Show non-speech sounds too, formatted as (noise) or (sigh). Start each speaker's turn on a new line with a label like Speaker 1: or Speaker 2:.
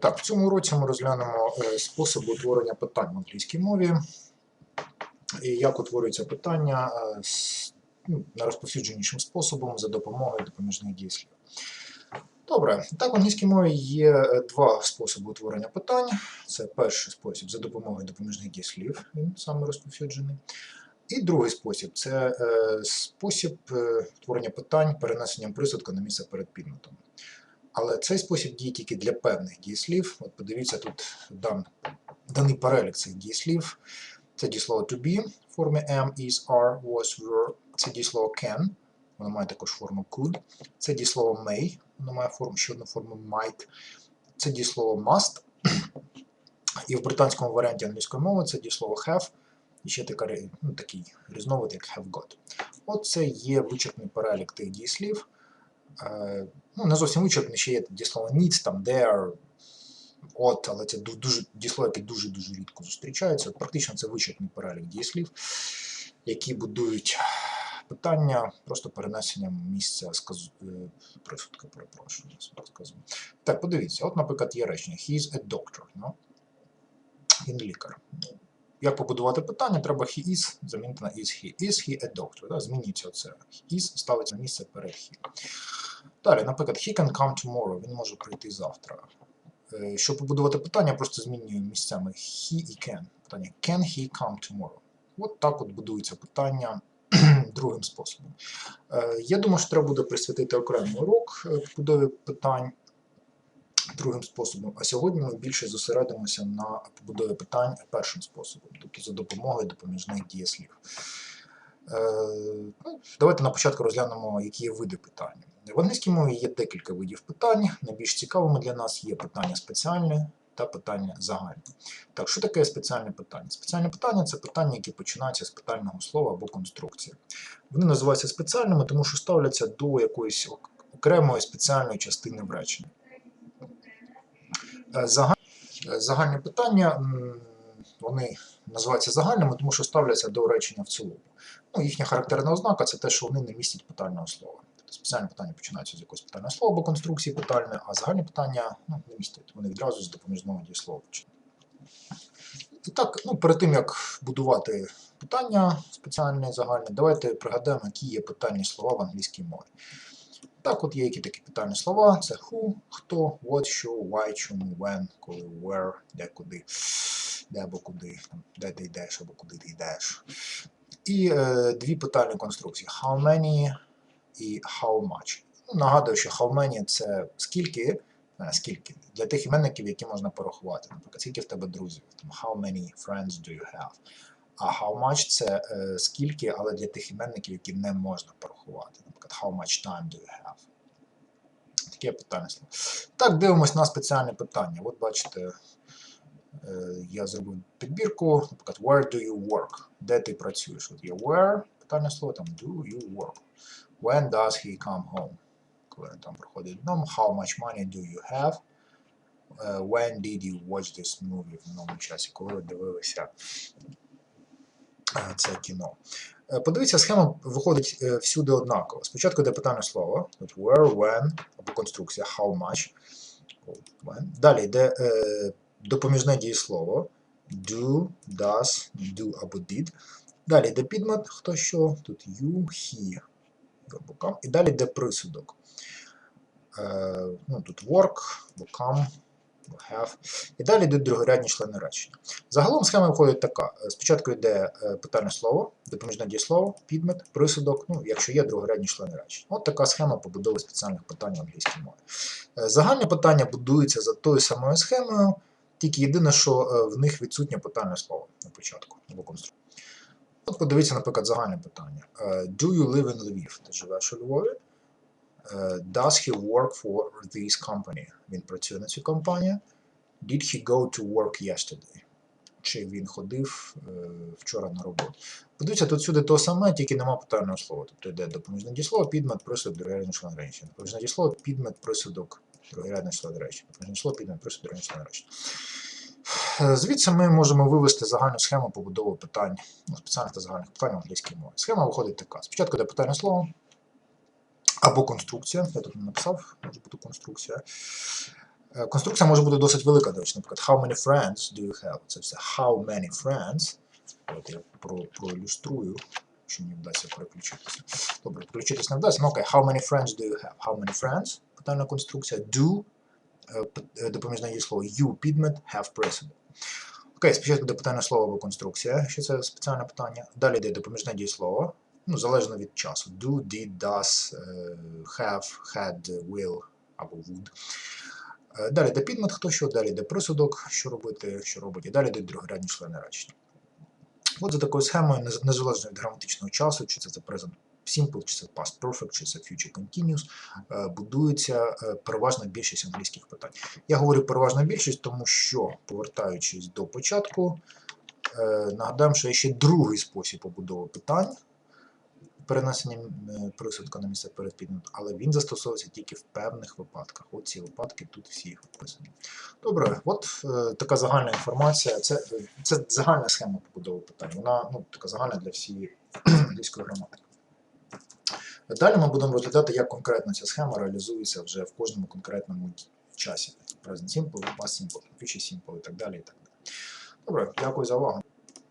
Speaker 1: Так, в цьому уроці ми розглянемо е, способи утворення питань в англійській мові. І як утворюється питання е, ну, найрозповсюдженішим способом за допомогою допоміжних дієслів. Добре, так в англійській мові є е, два способи утворення питань. Це перший спосіб за допомогою допоміжних дієслів, він саме розповсюджений. І другий спосіб це спосіб утворення питань перенесенням присудка на місце перед підметом. Але цей спосіб діє тільки для певних дієслів. От подивіться, тут дан, даний перелік цих дієслів. Це дієслово to be в формі am, is, are, was, were. Це дієслово can, воно має також форму could. Це дієслово may, воно має форму, ще одну форму might. Це дієслово must. І в британському варіанті англійської мови це дієслово have. І ще така, ну, такий різновид, як have got. От це є вичерпний перелік тих дієслів. Е, ну, не зовсім вичерпний, ще є дієслово needs, там there, от, але це ду- дуже дієслова, які дуже-дуже рідко зустрічаються. От практично це вичерпний перелік дієслів, які будують питання просто перенесенням місця сказу, е, перепрошую, я. Так, подивіться, от, наприклад, є речення He a doctor. Ну? Він лікар. Як побудувати питання, треба he is замінити на is he. Is he a doctor? Да? Змінюється оце. Is ставиться на місце перед he. Далі, наприклад, he can come tomorrow, він може прийти завтра. Е, Щоб побудувати питання, просто змінюю місцями he і can. Питання can he come tomorrow? От так от будується питання (clears throat) другим способом. Е, Я думаю, що треба буде присвятити окремий урок е, побудові питань другим способом. А сьогодні ми більше зосередимося на побудові питань першим способом, тобто за допомогою допоміжних дієслів. Е, ну, Давайте на початку розглянемо, які є види питань. В англійській мові є декілька видів питань. Найбільш цікавими для нас є питання спеціальне та питання загальне. Так, що таке спеціальне питання? Спеціальне питання це питання, які починаються з питального слова або конструкції. Вони називаються спеціальними, тому що ставляться до якоїсь окремої спеціальної частини в. Е, е, Загальні питання вони називаються загальними, тому що ставляться до речення в цілому. Ну, їхня характерна ознака це те, що вони не містять питального слова. Тобто спеціальні питання починаються з якогось питального слова або конструкції питальної, а загальні питання ну, не містять. Вони відразу з допоміжного дієслова. І так, ну, перед тим як будувати питання спеціальне, загальне, давайте пригадаємо, які є питальні слова в англійській мові. Так, от є які такі питальні слова: це who, хто, what, що, why, чому, when, коли, where, де, куди, де або куди, де ти йдеш або куди ти йдеш. І е, дві питальні конструкції: how many і how much. Нагадую, що how many це скільки, е, скільки для тих іменників, які можна порахувати. Наприклад, скільки в тебе друзів, how many friends do you have. А how much це е, скільки, але для тих іменників, які не можна порахувати. How much time do you have. Таке питання. Так, дивимось на спеціальне питання. От бачите, е, я зробив підбірку, наприклад, where do you work? Де ти працюєш? От є where, питання слово, там do you work. When does he come home? Коли він там проходить додому. How much money do you have? Е, When did you watch this movie в новому часі? Коли ви дивилися е, це кіно? Е, Подивіться, схема виходить е, всюди однаково. Спочатку йде питання слова, от where, when, або конструкція how much. When. Далі йде е, допоміжне дієслово do, does, do або did. Далі йде підмет, хто що, тут you, he. І далі йде присудок. Е, ну, тут work, або have. І далі йдуть другорядні члени речення. Загалом схема виходить така: Е, спочатку йде е, питальне слово, допоміжне дієслово, підмет, присудок, ну, якщо є другорядні члени речення. От така схема побудови спеціальних питань в англійській мові. Е, Загальне питання будується за тою самою схемою, тільки єдине, що в них відсутнє питальне слово на початку або конструкція. От подивіться, наприклад, загальне питання. Do you live in Lviv? Ти живеш у Львові? Е, Does he work for this company? Він працює на цю компанію. Did he go to work yesterday? Чи він ходив е, вчора на роботу? Подивіться, тут сюди то саме, тільки нема питального слова. Тобто йде допоміжне дієслово, підмет, присудок, другорядний член речення. Допоміжне дієслово, підмет, присудок, другорядний член речення. Допоміжне дієслово, підмет, присудок, другорядний член речення. Звідси ми можемо вивести загальну схему побудови питань, ну, спеціальних та загальних питань в англійській мові. Схема виходить така. Спочатку йде питальне слово або конструкція. Я тут не написав, може бути конструкція. Е, Конструкція може бути досить велика, до речі, наприклад, how many friends do you have? Це все how many friends. От я про, проілюструю, що мені вдасться переключитися. Добре, переключитись не вдасться. Ну окей, how many friends do you have? How many friends? Питальна конструкція. Do, е, е, допоміжне дієслово, you, підмет, have present. Окей, спочатку буде питання слово або конструкція, що це спеціальне питання. Далі йде допоміжне дієслово, ну, залежно від часу. Do, did, does, е, have, had, will або would. Е, Далі йде підмет, хто що, далі йде присудок, що робити, що робить, і далі йде другорядні члени речення. От за такою схемою, незалежно від граматичного часу, чи це це present simple, чи це past perfect, чи це future continuous, е, будується переважна більшість англійських питань. Я говорю переважна більшість, тому що, повертаючись до початку, нагадаємо, що є ще другий спосіб побудови питань, перенесення е, присудка на місце перед підметом, але він застосовується тільки в певних випадках. От ці випадки тут всі їх вписані. Добре, от е, така загальна інформація. Це, е, це загальна схема побудови питань. Вона ну, така загальна для всієї англійської (clears throat) граматики. Далі ми будемо розглядати, як конкретно ця схема реалізується вже в кожному конкретному часі. Present simple, past simple, future simple і так далі. І так далі. Добре, дякую за увагу.